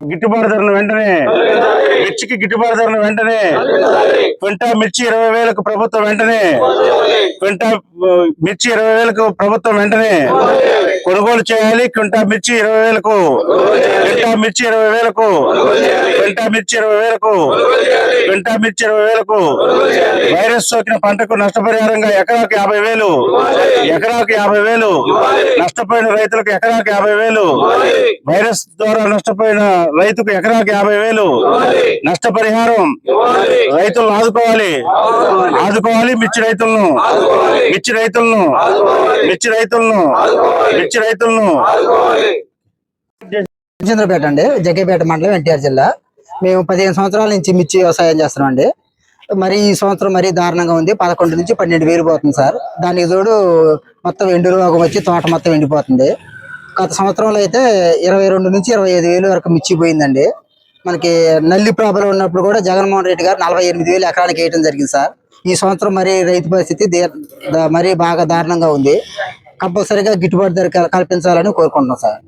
గిట్టుబాటు ధరను వెంటనే మిర్చికి గిట్టుబాటు ధరను వెంటనే క్వింటా మిర్చి ఇరవై వేలకు ప్రభుత్వం వెంటనే క్వింటా మిర్చి ఇరవై వేలకు ప్రభుత్వం వెంటనే కొనుగోలు చేయాలి. క్వింటా మిర్చి ఇరవై వేలకు క్వింటా మిర్చి ఇరవై వేలకు క్వింటా మిర్చి ఇరవై వేలకు క్వింటా మిర్చి ఇరవై వేలకు వైరస్ సోకిన పంటకు నష్టపరిహారంగా ఎకరాకు యాభై వేలు ఎకరాకు యాభై వేలు నష్టపోయిన రైతులకు ఎకరాకు యాభై వేలు వైరస్ ద్వారా నష్టపోయిన రైతుకు ఎకరాకు యాభై వేలు. నష్టపరిహారం. రైతులను ఆదుకోవాలి. ఆదుకోవాలి. మిర్చి రైతులను. మిర్చి రైతులను. మిర్చి రైతులను. మిర్చి రైతులను. చంద్రపేట అండి. జగ్గేపేట మండలం ఎన్టీఆర్ జిల్లా. మేము పదిహేను సంవత్సరాల నుంచి మిర్చి వ్యవసాయం చేస్తున్నాం అండి మరి ఈ సంవత్సరం మరీ దారుణంగా ఉంది. పదకొండు నుంచి పన్నెండు వేలు పోతుంది సార్. దానికి తోడు మొత్తం ఎండు రోగం వచ్చి తోట మొత్తం ఎండిపోతుంది. గత సంవత్సరంలో అయితే ఇరవై రెండు నుంచి ఇరవై ఐదు వేలు వరకు మిర్చి పోయిందండి మనకి నల్లి ప్రాబ్లం ఉన్నప్పుడు కూడా జగన్మోహన్ రెడ్డి గారు నలభై ఎనిమిది వేలు ఎకరానికి వేయడం జరిగింది సార్. ఈ సంవత్సరం మరి రైతు పరిస్థితి మరీ బాగా దారుణంగా ఉంది. కంపల్సరీగా గిట్టుబాటు ధర కల్పించాలని కోరుకుంటున్నాం సార్.